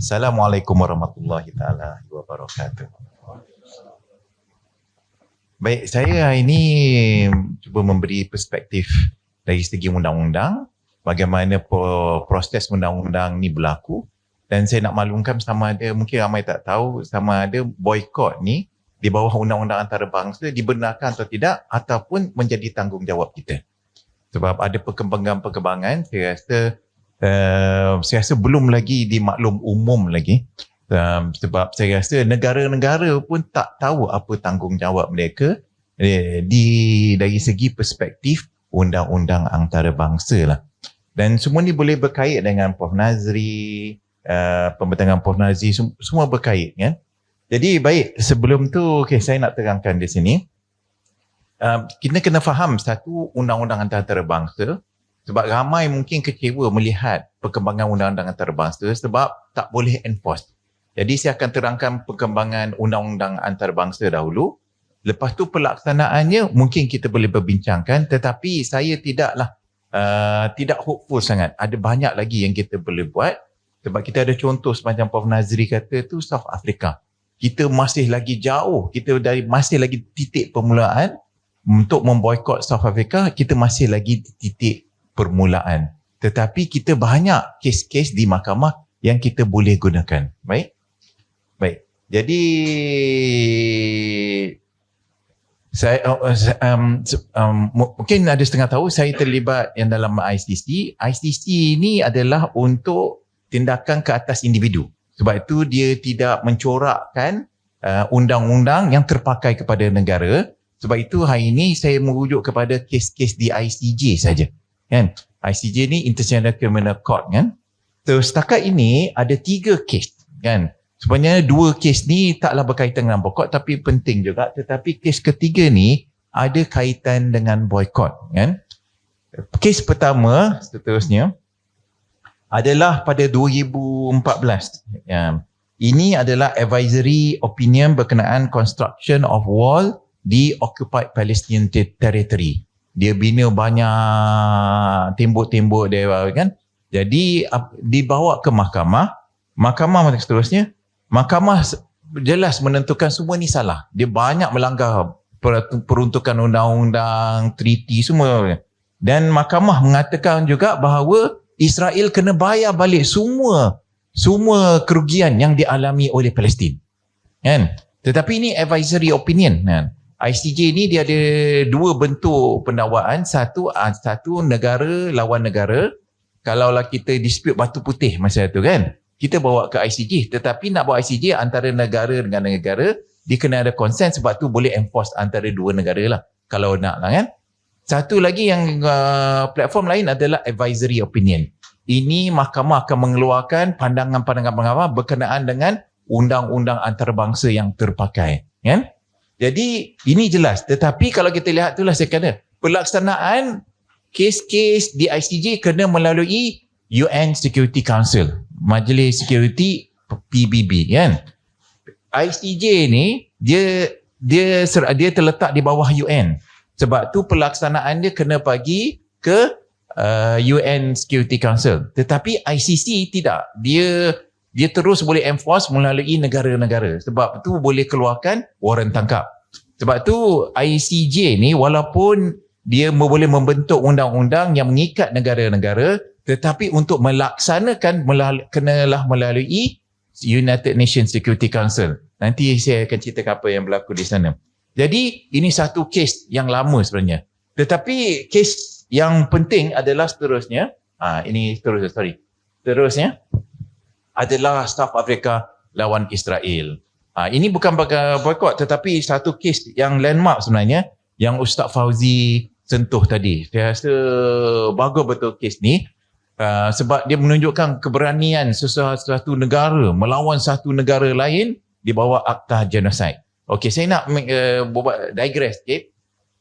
Assalamualaikum warahmatullahi taala wabarakatuh. Baik, saya hari ini cuba memberi perspektif dari segi undang-undang, bagaimana proses undang-undang ni berlaku dan saya nak maklumkan sama ada mungkin ramai tak tahu sama ada boykot ni di bawah undang-undang antarabangsa dibenarkan atau tidak ataupun menjadi tanggungjawab kita. Sebab ada perkembangan-perkembangan saya rasa uh, saya rasa belum lagi dimaklum umum lagi. Um, sebab saya rasa negara-negara pun tak tahu apa tanggungjawab mereka eh, di dari segi perspektif undang-undang antarabangsa lah. Dan semua ni boleh berkait dengan Prof. Nazri, uh, pembentangan Prof. Nazri, semua berkait kan. Jadi baik, sebelum tu okay, saya nak terangkan di sini. Uh, kita kena faham satu undang-undang antarabangsa sebab ramai mungkin kecewa melihat perkembangan undang-undang antarabangsa sebab tak boleh enforce. Jadi saya akan terangkan perkembangan undang-undang antarabangsa dahulu. Lepas tu pelaksanaannya mungkin kita boleh berbincangkan tetapi saya tidaklah uh, tidak hopeful sangat. Ada banyak lagi yang kita boleh buat sebab kita ada contoh semacam Prof Nazri kata tu South Africa. Kita masih lagi jauh, kita dari masih lagi titik permulaan untuk memboikot South Africa, kita masih lagi titik permulaan. Tetapi kita banyak kes-kes di mahkamah yang kita boleh gunakan. Baik? Baik. Jadi saya um, um, mungkin ada setengah tahu saya terlibat yang dalam ICC. ICC ini adalah untuk tindakan ke atas individu. Sebab itu dia tidak mencorakkan uh, undang-undang yang terpakai kepada negara. Sebab itu hari ini saya merujuk kepada kes-kes di ICJ saja. Kan? ICJ ni International Criminal Court kan. So setakat ini ada tiga kes kan. Sebenarnya dua kes ni taklah berkaitan dengan boykot tapi penting juga. Tetapi kes ketiga ni ada kaitan dengan boykot kan. Kes pertama seterusnya adalah pada 2014. Ya. Ini adalah advisory opinion berkenaan construction of wall di occupied Palestinian territory. Dia bina banyak tembok-tembok dia kan. Jadi dibawa ke mahkamah, mahkamah seterusnya, mahkamah jelas menentukan semua ni salah. Dia banyak melanggar peruntukan undang-undang, treaty semua. Dan mahkamah mengatakan juga bahawa Israel kena bayar balik semua semua kerugian yang dialami oleh Palestin. Kan? Tetapi ini advisory opinion kan. ICJ ni dia ada dua bentuk pendakwaan, satu ah, satu negara lawan negara. Kalaulah kita dispute batu putih masa tu kan, kita bawa ke ICJ. Tetapi nak bawa ICJ antara negara dengan negara, dia kena ada consent sebab tu boleh enforce antara dua negara lah. Kalau nak lah kan. Satu lagi yang uh, platform lain adalah advisory opinion. Ini mahkamah akan mengeluarkan pandangan-pandangan pengawas berkenaan dengan undang-undang antarabangsa yang terpakai. Kan? Jadi ini jelas. Tetapi kalau kita lihat itulah saya kata pelaksanaan kes-kes di ICJ kena melalui UN Security Council, Majlis Security PBB kan. ICJ ni dia dia dia terletak di bawah UN. Sebab tu pelaksanaan dia kena bagi ke uh, UN Security Council. Tetapi ICC tidak. Dia dia terus boleh enforce melalui negara-negara. Sebab tu boleh keluarkan warrant tangkap. Sebab tu ICJ ni walaupun dia boleh membentuk undang-undang yang mengikat negara-negara tetapi untuk melaksanakan melalui, kenalah melalui United Nations Security Council. Nanti saya akan ceritakan apa yang berlaku di sana. Jadi ini satu kes yang lama sebenarnya. Tetapi kes yang penting adalah seterusnya, ah ini seterusnya, sorry. Seterusnya adalah South Africa lawan Israel. Ah ini bukan bagai boykot tetapi satu kes yang landmark sebenarnya yang Ustaz Fauzi sentuh tadi. Saya rasa bagus betul kes ni. Uh, sebab dia menunjukkan keberanian sesuatu negara melawan satu negara lain di bawah akta genocide. Okey, saya nak uh, buat digress sikit.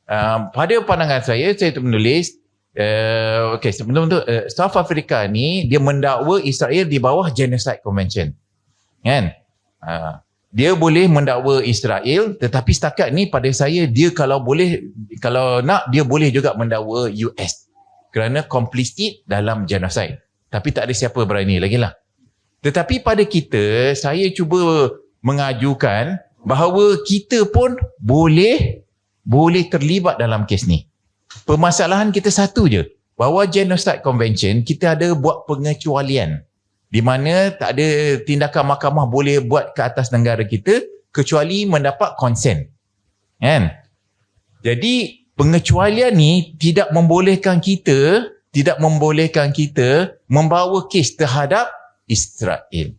Uh, pada pandangan saya, saya menulis, uh, okey, sebelum tu, uh, South Africa ni, dia mendakwa Israel di bawah Genocide Convention. Kan? Uh, dia boleh mendakwa Israel, tetapi setakat ni pada saya, dia kalau boleh, kalau nak, dia boleh juga mendakwa US. Kerana complicit dalam genocide. Tapi tak ada siapa berani lagi lah. Tetapi pada kita, saya cuba mengajukan bahawa kita pun boleh boleh terlibat dalam kes ni. Permasalahan kita satu je. Bahawa Genocide Convention, kita ada buat pengecualian. Di mana tak ada tindakan mahkamah boleh buat ke atas negara kita kecuali mendapat konsen. Kan? Jadi pengecualian ni tidak membolehkan kita tidak membolehkan kita membawa kes terhadap Israel.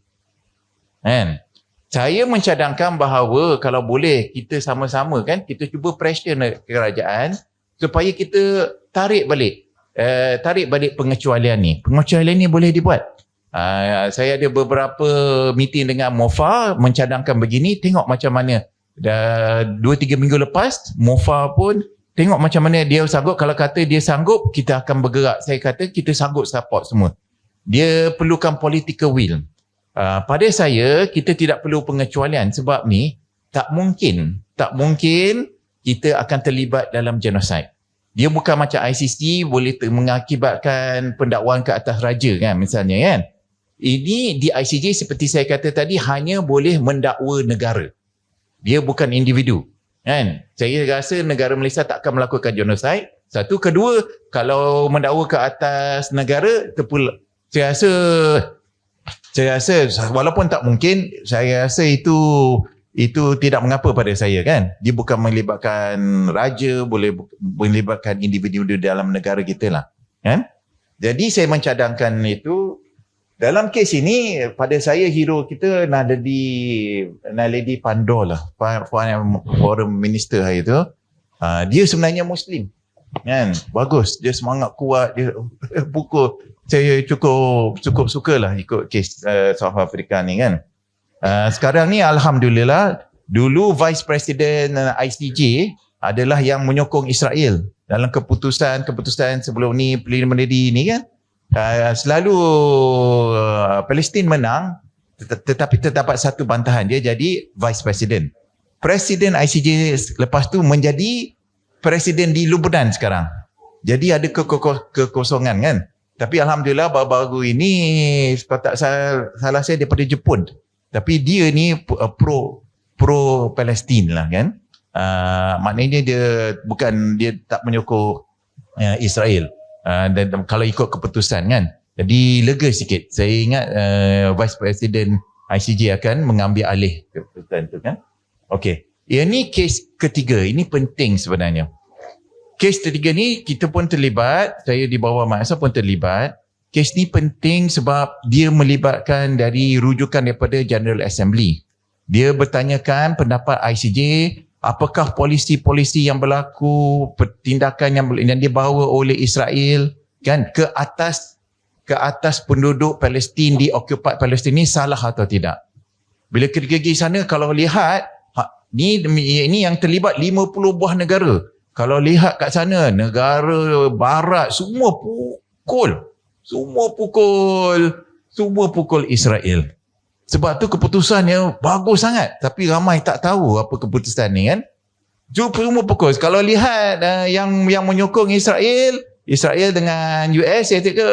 Kan? Saya mencadangkan bahawa kalau boleh kita sama-sama kan kita cuba pressure kerajaan supaya kita tarik balik uh, tarik balik pengecualian ni. Pengecualian ni boleh dibuat. Uh, saya ada beberapa meeting dengan MOFA mencadangkan begini tengok macam mana. Dah 2 3 minggu lepas MOFA pun tengok macam mana dia sanggup. Kalau kata dia sanggup kita akan bergerak. Saya kata kita sanggup support semua. Dia perlukan political will. Uh, pada saya kita tidak perlu pengecualian sebab ni tak mungkin. Tak mungkin kita akan terlibat dalam genocide dia bukan macam ICC boleh mengakibatkan pendakwaan ke atas raja kan misalnya kan ini di ICJ seperti saya kata tadi hanya boleh mendakwa negara. Dia bukan individu. Kan? Saya rasa negara Malaysia tak akan melakukan genocide. Satu. Kedua, kalau mendakwa ke atas negara, terpul saya rasa saya rasa walaupun tak mungkin, saya rasa itu itu tidak mengapa pada saya kan. Dia bukan melibatkan raja, boleh melibatkan individu dalam negara kita lah. Kan? Jadi saya mencadangkan itu dalam kes ini pada saya hero kita Naledi Naledi Pandor lah forum minister hari tu uh, dia sebenarnya muslim kan bagus dia semangat kuat dia pukul saya cukup cukup sukalah ikut kes uh, South Africa ni kan uh, sekarang ni alhamdulillah dulu vice president ICJ adalah yang menyokong Israel dalam keputusan keputusan sebelum ni preliminary ni kan uh, selalu uh, Palestin menang tet- tetapi terdapat satu bantahan dia jadi vice president. Presiden ICJ lepas tu menjadi presiden di Lebanon sekarang. Jadi ada ke- kekosongan kan. Tapi alhamdulillah baru-baru ini tak salah saya daripada Jepun. Tapi dia ni uh, pro pro Palestin lah kan. Uh, maknanya dia bukan dia tak menyokong uh, Israel. Ah, dan kalau ikut keputusan kan? Jadi lega sikit. Saya ingat uh, vice president ICJ akan mengambil alih keputusan tu kan? Okey. Ini kes ketiga. Ini penting sebenarnya. Kes ketiga ni kita pun terlibat. Saya di bawah masa pun terlibat kes ni penting sebab dia melibatkan dari rujukan daripada General Assembly. Dia bertanyakan pendapat ICJ apakah polisi-polisi yang berlaku tindakan yang yang dibawa oleh Israel kan? Ke atas ke atas penduduk Palestin di occupied Palestin ni salah atau tidak? Bila kita pergi sana kalau lihat ha, ni ini yang terlibat 50 buah negara. Kalau lihat kat sana negara barat semua pukul semua pukul semua pukul Israel sebab tu keputusannya bagus sangat. Tapi ramai tak tahu apa keputusan ni kan. Jumpa semua fokus. Kalau lihat uh, yang yang menyokong Israel, Israel dengan US, saya kata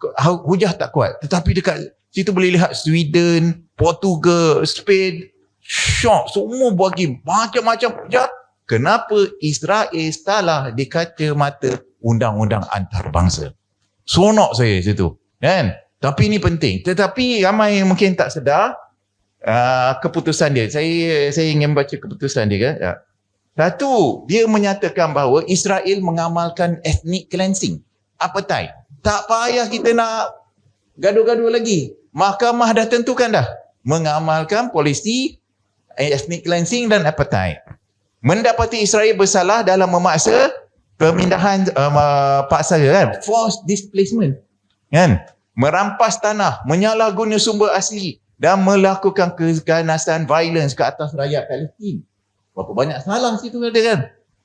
uh, hujah tak kuat. Tetapi dekat situ boleh lihat Sweden, Portugal, Spain, shock. Semua bagi macam-macam. Kenapa Israel salah di kaca mata undang-undang antarabangsa? Sonok saya situ. Kan? Tapi ini penting. Tetapi ramai yang mungkin tak sedar uh, keputusan dia. Saya saya ingin baca keputusan dia. Kan? Ya. Satu, dia menyatakan bahawa Israel mengamalkan ethnic cleansing. Apartheid. Tak payah kita nak gaduh-gaduh lagi. Mahkamah dah tentukan dah. Mengamalkan polisi ethnic cleansing dan apartheid. Mendapati Israel bersalah dalam memaksa pemindahan uh, paksa kan. Forced displacement. Kan? merampas tanah, menyalahguna sumber asli dan melakukan keganasan violence ke atas rakyat Palestin. Berapa banyak salah situ ada kan?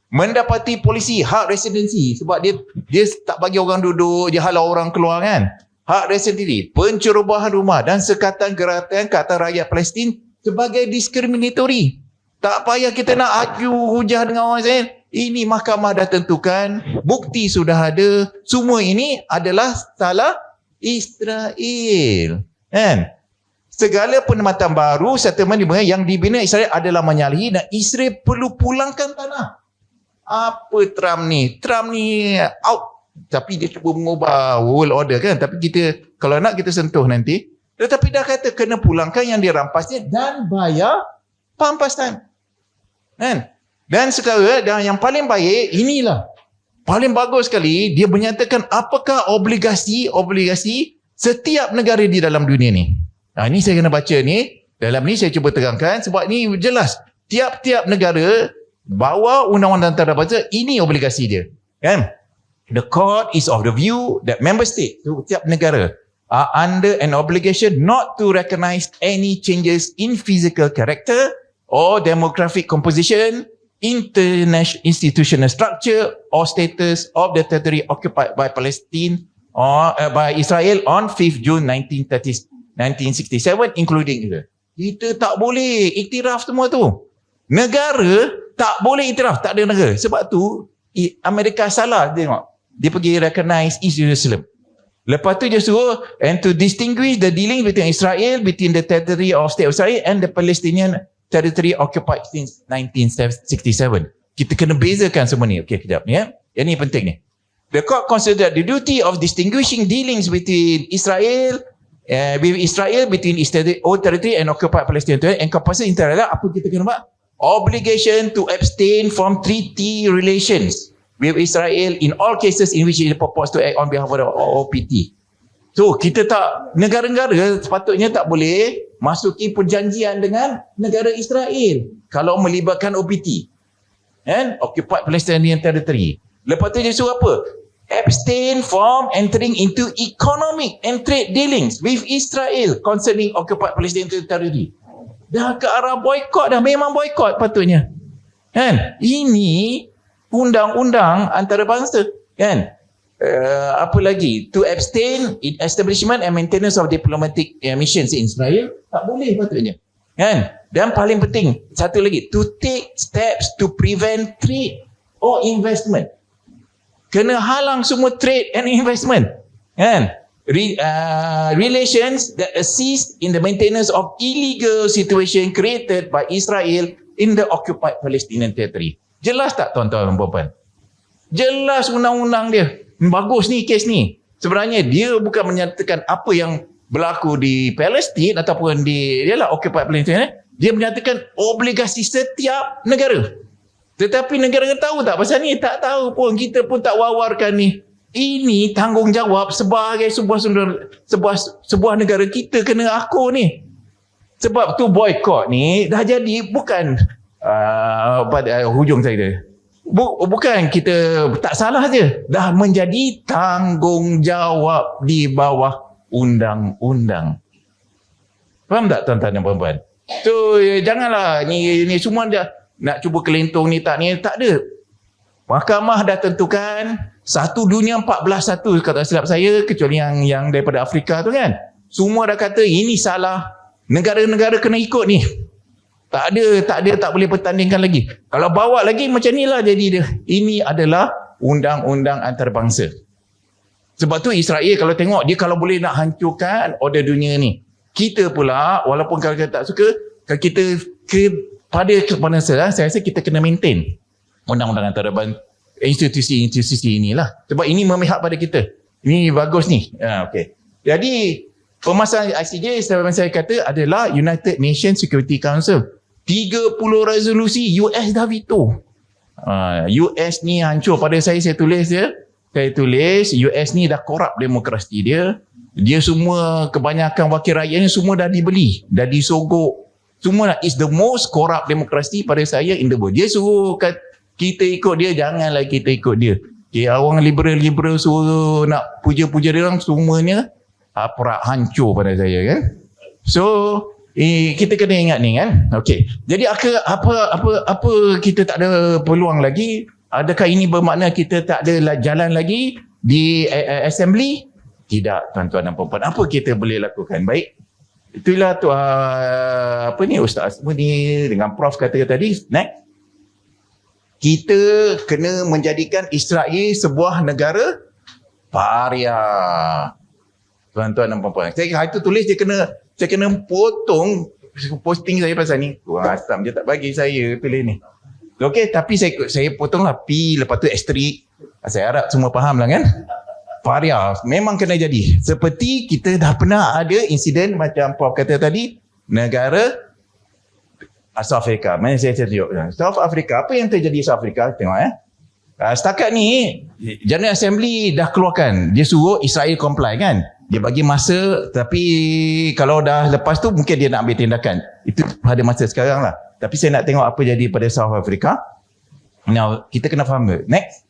Mendapati polisi hak residensi sebab dia dia tak bagi orang duduk, dia halau orang keluar kan? Hak residensi, pencerobohan rumah dan sekatan gerakan ke atas rakyat Palestin sebagai diskriminatori. Tak payah kita nak aju hujah dengan orang lain. Ini mahkamah dah tentukan, bukti sudah ada, semua ini adalah salah Israel. Kan? segala penempatan baru settlement di mana yang dibina Israel adalah menyalahi dan Israel perlu pulangkan tanah. Apa Trump ni? Trump ni out tapi dia cuba mengubah world order kan tapi kita kalau nak kita sentuh nanti tetapi dah kata kena pulangkan yang dirampasnya dan bayar pampasan kan dan sekarang dan yang paling baik inilah. Paling bagus sekali dia menyatakan apakah obligasi obligasi setiap negara di dalam dunia ni. Ha, ini saya kena baca ni. Dalam ni saya cuba terangkan sebab ni jelas. Tiap-tiap negara bawa undang-undang antarabangsa ini obligasi dia. Kan? The court is of the view that member state, setiap negara, are under an obligation not to recognize any changes in physical character or demographic composition, international institutional structure or status of the territory occupied by Palestine or uh, by Israel on 5th June 1930, 1967 including Israel. Kita tak boleh iktiraf semua tu. Negara tak boleh iktiraf, tak ada negara. Sebab tu Amerika salah tengok dia pergi recognize East Jerusalem. Lepas tu dia suruh and to distinguish the dealing between Israel between the territory of state of Israel and the Palestinian territory occupied since 1967. Kita kena bezakan semua ni. Okey, kejap ya. Yang ni penting ni. The court considered the duty of distinguishing dealings between Israel uh, with Israel between its old territory and occupied Palestinian territory encompasses interact apa kita kena buat? Obligation to abstain from treaty relations with Israel in all cases in which it purports to act on behalf of the OPT. So kita tak negara-negara sepatutnya tak boleh masuki perjanjian dengan negara Israel kalau melibatkan OPT. And occupied Palestinian territory. Lepas tu dia suruh apa? Abstain from entering into economic and trade dealings with Israel concerning occupied Palestinian territory. Dah ke arah boykot dah. Memang boykot patutnya. Kan? Ini undang-undang antarabangsa kan uh, apa lagi? To abstain in establishment and maintenance of diplomatic uh, missions in Israel tak boleh patutnya. Kan? Dan paling penting satu lagi to take steps to prevent trade or investment. Kena halang semua trade and investment. Kan? Re, uh, relations that assist in the maintenance of illegal situation created by Israel in the occupied Palestinian territory. Jelas tak tuan-tuan dan puan Jelas undang-undang dia. Bagus ni kes ni. Sebenarnya dia bukan menyatakan apa yang berlaku di Palestin ataupun di dia lah occupied Palestine. Eh? Dia menyatakan obligasi setiap negara. Tetapi negara tahu tak pasal ni? Tak tahu pun. Kita pun tak wawarkan ni. Ini tanggungjawab sebagai sebuah sebuah sebuah negara kita kena aku ni. Sebab tu boykot ni dah jadi bukan uh, pada uh, hujung saya bukan kita tak salah je. Dah menjadi tanggungjawab di bawah undang-undang. Faham tak tuan-tuan dan puan-puan? So eh, janganlah. Ni ni semua dah nak cuba kelentong ni tak ni tak ada. Mahkamah dah tentukan satu dunia 14 satu kata silap saya kecuali yang yang daripada Afrika tu kan. Semua dah kata ini salah. Negara-negara kena ikut ni tak ada, tak ada, tak boleh pertandingkan lagi. Kalau bawa lagi macam ni lah jadi dia. Ini adalah undang-undang antarabangsa. Sebab tu Israel kalau tengok, dia kalau boleh nak hancurkan order dunia ni. Kita pula, walaupun kalau kita tak suka, kalau kita ke, pada kepada saya, saya rasa kita kena maintain undang-undang antarabangsa institusi-institusi inilah. Sebab ini memihak pada kita. Ini bagus ni. Ha, okay. Jadi, Permasalahan ICJ seperti saya kata adalah United Nations Security Council. 30 resolusi US dah veto. Uh, US ni hancur pada saya saya tulis dia. Saya tulis US ni dah korup demokrasi dia. Dia semua kebanyakan wakil rakyat ni semua dah dibeli, dah disogok. Semua lah, is the most corrupt demokrasi pada saya in the world. Dia suruh kat, kita ikut dia, janganlah kita ikut dia. Okay, orang liberal-liberal suruh nak puja-puja dia orang semuanya aparat hancur pada saya kan. So eh, kita kena ingat ni kan. Okey. Jadi apa apa apa apa kita tak ada peluang lagi? Adakah ini bermakna kita tak ada jalan lagi di uh, assembly? Tidak tuan-tuan dan puan-puan. Apa kita boleh lakukan? Baik. Itulah tu uh, apa ni ustaz semua ni dengan prof kata tadi next kita kena menjadikan Israel sebuah negara paria tuan-tuan dan puan-puan. Saya hari tu tulis dia kena Saya kena potong posting saya pasal ni. Wah, asam dia tak bagi saya pilih ni. Okey, tapi saya saya potonglah P lepas tu S3. Saya harap semua faham lah kan. Varia memang kena jadi. Seperti kita dah pernah ada insiden macam Prof kata tadi, negara South Africa. Mana saya tunjuk. South Africa, apa yang terjadi South Africa? Tengok eh. Uh, setakat ni, General Assembly dah keluarkan. Dia suruh Israel comply kan. Dia bagi masa, tapi kalau dah lepas tu, mungkin dia nak ambil tindakan. Itu pada masa sekarang lah. Tapi saya nak tengok apa jadi pada South Africa. Now, kita kena faham. Next.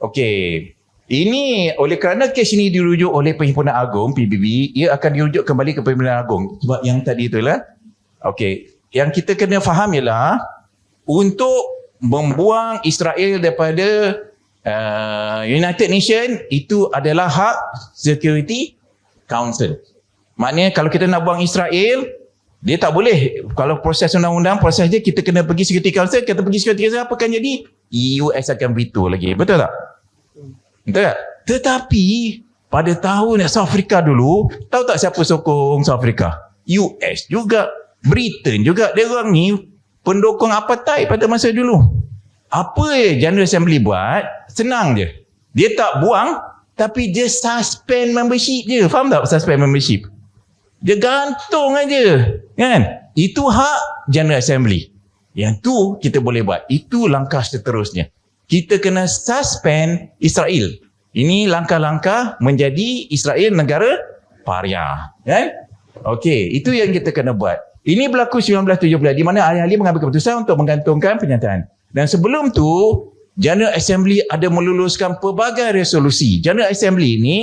Okay. Ini oleh kerana kes ini dirujuk oleh Perhimpunan Agung PBB, ia akan dirujuk kembali ke Perhimpunan Agung. Sebab yang tadi itulah. Okey, yang kita kena faham ialah untuk membuang Israel daripada uh, United Nation itu adalah hak Security Council. Maknanya kalau kita nak buang Israel, dia tak boleh. Kalau proses undang-undang, proses dia kita kena pergi Security Council, kita pergi Security Council apa akan jadi? US akan veto lagi. Betul tak? Betul tak? Tetapi pada tahun South Africa dulu, tahu tak siapa sokong South Africa? US juga, Britain juga. Dia orang ni pendukung apartheid pada masa dulu. Apa General Assembly buat? Senang je. Dia tak buang, tapi dia suspend membership je. Faham tak suspend membership? Dia gantung aja, kan? Itu hak General Assembly. Yang tu kita boleh buat. Itu langkah seterusnya kita kena suspend Israel. Ini langkah-langkah menjadi Israel negara paria. Kan? Okey, itu yang kita kena buat. Ini berlaku 1970 di mana ahli-ahli mengambil keputusan untuk menggantungkan pernyataan. Dan sebelum tu, General Assembly ada meluluskan pelbagai resolusi. General Assembly ini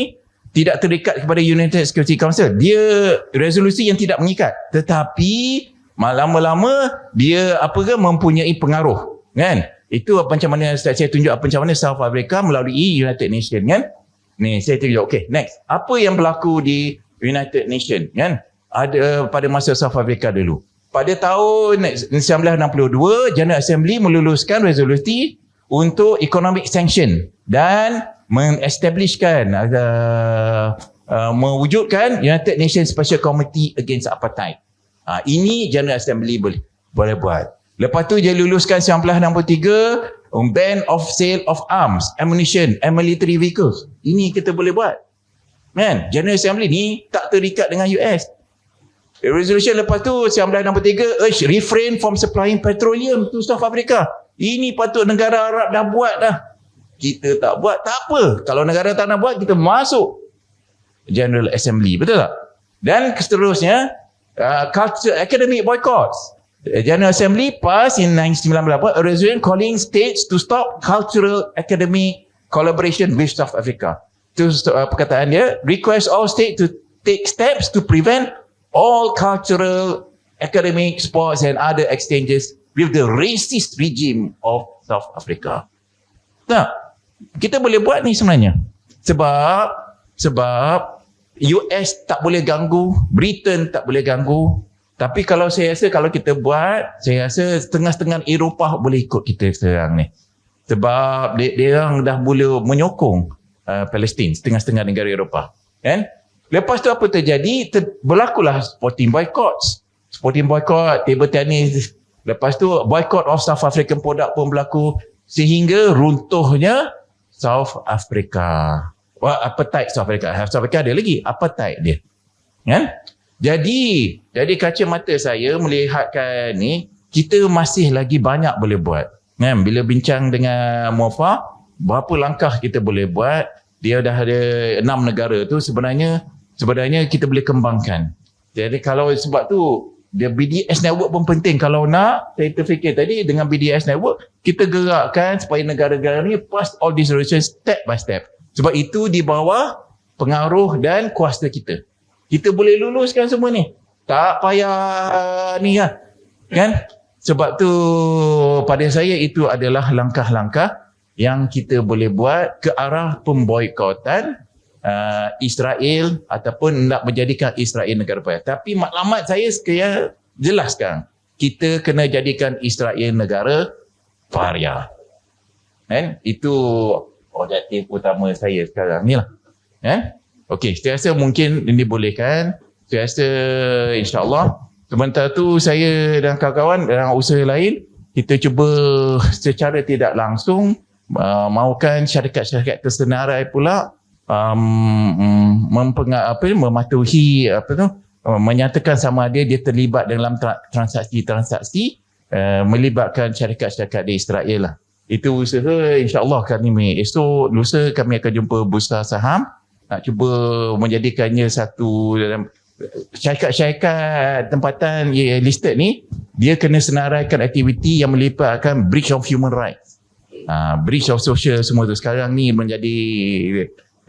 tidak terikat kepada United Security Council. Dia resolusi yang tidak mengikat. Tetapi lama-lama dia apa ke mempunyai pengaruh. Kan? Itu macam mana saya tunjuk apa macam mana South Africa melalui United Nations kan. Ni saya tunjuk. Okay next. Apa yang berlaku di United Nations kan. Ada pada masa South Africa dulu. Pada tahun 1962 General Assembly meluluskan resolusi untuk economic sanction dan mengestablishkan uh, uh, mewujudkan United Nations Special Committee Against Apartheid. Uh, ini General Assembly boleh boleh buat. Lepas tu dia luluskan 1963 um, ban of sale of arms, ammunition and military vehicles. Ini kita boleh buat. Kan? General Assembly ni tak terikat dengan US. Resolution lepas tu 1963 urge refrain from supplying petroleum to South Africa. Ini patut negara Arab dah buat dah. Kita tak buat, tak apa. Kalau negara tak nak buat, kita masuk General Assembly. Betul tak? Dan seterusnya, uh, culture, academic boycotts. General Assembly passed in 1998 a resolution calling states to stop cultural academic collaboration with South Africa. Itu uh, perkataan dia, request all states to take steps to prevent all cultural, academic, sports and other exchanges with the racist regime of South Africa. Nah, kita boleh buat ni sebenarnya. Sebab sebab US tak boleh ganggu, Britain tak boleh ganggu, tapi kalau saya rasa kalau kita buat, saya rasa setengah-setengah Eropah boleh ikut kita sekarang ni. Sebab dia, dia orang dah mula menyokong uh, Palestin, setengah-setengah negara Eropah. Kan? Lepas tu apa terjadi? Ter, berlakulah sporting boycotts. Sporting boycott, table tennis. Lepas tu boycott of South African product pun berlaku. Sehingga runtuhnya South Africa. Wah, appetite South Africa. South Africa ada lagi appetite dia. Kan? Jadi, jadi kaca mata saya melihatkan ni, kita masih lagi banyak boleh buat. Kan? Bila bincang dengan Mofa, berapa langkah kita boleh buat, dia dah ada enam negara tu sebenarnya sebenarnya kita boleh kembangkan. Jadi kalau sebab tu dia BDS network pun penting kalau nak saya terfikir tadi dengan BDS network kita gerakkan supaya negara-negara ni pass all these resolutions step by step. Sebab itu di bawah pengaruh dan kuasa kita. Kita boleh luluskan semua ni. Tak payah ni lah. Kan? Sebab tu pada saya itu adalah langkah-langkah yang kita boleh buat ke arah pemboikotan uh, Israel ataupun nak menjadikan Israel negara payah. Tapi maklumat saya sekaya jelaskan. Kita kena jadikan Israel negara payah. Kan? Itu objektif utama saya sekarang ni lah. Kan? Okey, saya rasa mungkin ini boleh kan Saya rasa insyaAllah sementara tu saya dan kawan-kawan dalam usaha lain kita cuba secara tidak langsung uh, mahukan syarikat-syarikat tersenarai pula um, mempenga, apa, mematuhi apa tu uh, menyatakan sama ada dia terlibat dalam tra- transaksi-transaksi uh, melibatkan syarikat-syarikat di Israel lah. Itu usaha insyaAllah kami esok lusa kami akan jumpa bursa saham. Nak cuba menjadikannya satu dalam syarikat-syarikat tempatan yang listed ni dia kena senaraikan aktiviti yang melibatkan breach of human rights. Uh, breach of social semua tu. Sekarang ni menjadi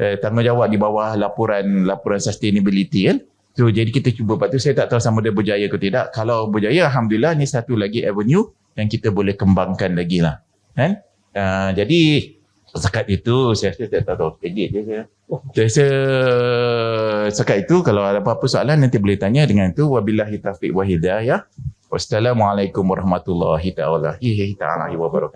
uh, tanggungjawab di bawah laporan laporan sustainability kan so jadi kita cuba lepas tu saya tak tahu sama dia berjaya ke tidak kalau berjaya Alhamdulillah ni satu lagi avenue yang kita boleh kembangkan lagi lah kan uh, jadi Sekat itu saya rasa tak tahu edit je saya. Oh. Saya rasa sekat itu kalau ada apa-apa soalan nanti boleh tanya dengan itu wabillahi taufiq wa hidayah. Wassalamualaikum warahmatullahi taala wabarakatuh.